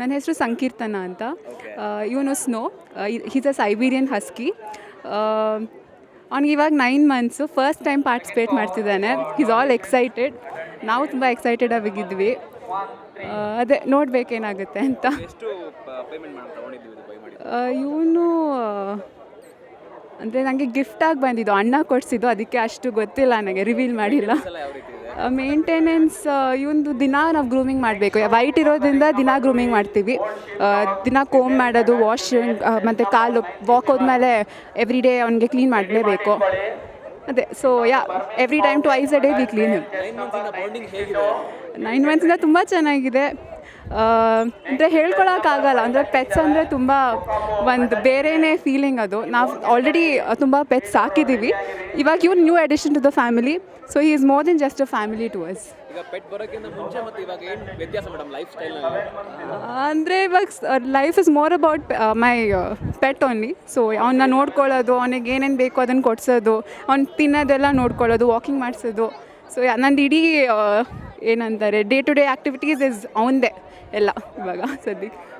ನನ್ನ ಹೆಸರು ಸಂಕೀರ್ತನ ಅಂತ. ಇವನು Snow he's a Siberian husky ಅವ್ನಿಗೆ ಇವಾಗ nine months first time participate ಮಾಡ್ತಿದ್ದಾನೆ. ಈಸ್ ಆಲ್ ಎಕ್ಸೈಟೆಡ್ ನಾವು ತುಂಬ ಎಕ್ಸೈಟೆಡ್ ಆಗಿದ್ವಿ. ಅದೇ ನೋಡಬೇಕೇನಾಗುತ್ತೆ ಅಂತ. ಇವನು ಅಂದರೆ ನನಗೆ ಗಿಫ್ಟಾಗಿ ಬಂದಿದ್ದು. ಅಣ್ಣ ಕೊಡಿಸಿದ್ದು. ಅದಕ್ಕೆ ಅಷ್ಟು ಗೊತ್ತಿಲ್ಲ ನನಗೆ. ರಿವೀಲ್ ಮಾಡಿಲ್ಲ. ಮೇಂಟೆನೆನ್ಸ್ ಇವಂದು ದಿನ ನಾವು ಗ್ರೂಮಿಂಗ್ ಮಾಡಬೇಕು. ವೈಟ್ ಇರೋದ್ರಿಂದ ದಿನ ಗ್ರೂಮಿಂಗ್ ಮಾಡ್ತೀವಿ. ದಿನ ಕೋಮ್ ಮಾಡೋದು ವಾಶ್ ಮತ್ತು ಕಾಲು ವಾಕ್ ಹೋದ್ಮೇಲೆ ಎವ್ರಿ ಡೇ ಅವನಿಗೆ ಕ್ಲೀನ್ ಮಾಡಲೇಬೇಕು. ಅದೇ so yeah every time twice a day we clean nine ಮಂತ್ಸಿಂದ ತುಂಬ ಚೆನ್ನಾಗಿದೆ. ಅಂದರೆ ಹೇಳ್ಕೊಳಕ್ಕಾಗಲ್ಲ. ಅಂದರೆ ಪೆಟ್ಸ್ ಅಂದರೆ ತುಂಬ ಒಂದು ಬೇರೆನೇ ಫೀಲಿಂಗ್ ಅದು. ನಾವು ಆಲ್ರೆಡಿ ತುಂಬ ಪೆಟ್ಸ್ ಹಾಕಿದ್ದೀವಿ ಇವಾಗ ಇವ್ರು new addition to the family so he is more than just a family to us ಅಂದರೆ ಇವಾಗ life is more about my pet only so ಅವನ್ನ ನೋಡ್ಕೊಳ್ಳೋದು ಅವನಿಗೆ ಏನೇನು ಬೇಕು ಅದನ್ನು ಕೊಡ್ಸೋದು ಅವ್ನು ತಿನ್ನೋದೆಲ್ಲ ನೋಡ್ಕೊಳ್ಳೋದು ವಾಕಿಂಗ್ ಮಾಡಿಸೋದು. ಸೊ ನಂದು ಇಡೀ ಏನಂತಾರೆ day to day activities is ಅವನದೇ ಎಲ್ಲ ಇವಾಗ ಸದ್ಯಕ್ಕೆ.